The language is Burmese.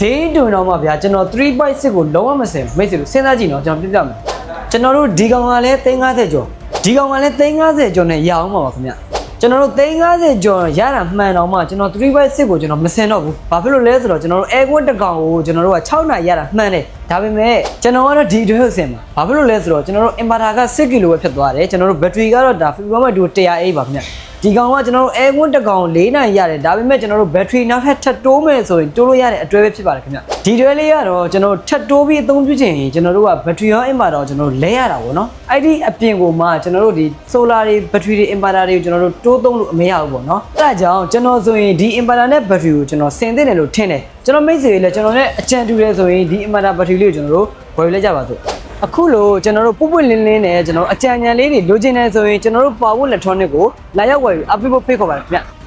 ဈေးတွင်တော့မှဗျာကျွန်တော်3.6ကိုလုံးဝမစင်ဘူးမိတ်ဆွေတို့စဉ်းစားကြည့်နော်ကျွန်တော်ပြပြမယ်ကျွန်တော်တို့ဒီကောင်ကလည်း350ကျော်ဒီကောင်ကလည်း350ကျော်နဲ့ရအောင်ပါပါခင်ဗျကျွန်တော်တို့350ကျော်ရတာမှန်တော့မှကျွန်တော်3.6ကိုကျွန်တော်မစင်တော့ဘူးဘာဖြစ်လို့လဲဆိုတော့ကျွန်တော်တို့ air တစ်ကောင်ကိုကျွန်တော်တို့က6နိုင်ရတာမှန်တယ်ဒါပေမဲ့ကျွန်တော်ကတော့ဒီအတွင်းကိုစင်မှာဘာဖြစ်လို့လဲဆိုတော့ကျွန်တော်တို့ inverter က6 kg ပဲဖြစ်သွားတယ်ကျွန်တော်တို့ battery ကတော့ဒါ 51.2 108ပါခင်ဗျ ဒီကောင်ကကျွန်တော်တို့ air တစ်ကောင်၄နိုင်ရတယ်ဒါပေမဲ့ကျွန်တော်တို့ battery နောက်ထပ်ထပ်တိုးမယ်ဆိုရင်တိုးလို့ရတဲ့အတွဲပဲဖြစ်ပါတယ်ခင်ဗျဒီတွဲလေးကတော့ကျွန်တော်တို့ထပ်တိုးပြီးအသုံးပြုချင်ရင်ကျွန်တော်တို့က battery ရော inverter ကျွန်တော်တို့လဲရတာပေါ့နော်အဲ့ဒီအပြင်ကိုမှကျွန်တော်တို့ဒီ solar တွေ battery တွေ inverter တွေကိုကျွန်တော်တို့တိုးသုံးလို့မရဘူးပေါ့နော်အဲ့ဒါကြောင့်ကျွန်တော်ဆိုရင်ဒီ inverter နဲ့ battery ကိုကျွန်တော်ဆင်သင့်တယ်လို့ထင်တယ်ကျွန်တော်မိတ်ဆွေတွေလည်းကျွန်တော်နဲ့အကြံတူတယ်ဆိုရင်ဒီ inverter battery လေးကိုကျွန်တော်တို့ဝယ်လိုက်ကြပါစို့ အခုလို့ကျွန်တော်တို့ပုပ်ပွင့်လင်းလင်းနဲ့ကျွန်တော်တို့အကြံဉာဏ်လေးတွေလိုချင်တယ်ဆိုရင်ကျွန်တော်တို့ Power Electronic ကိုလာရောက်ဝယ်ပြီးအပိဖို့ဖိတ်ခေါ်ပါတယ်ခင်ဗျ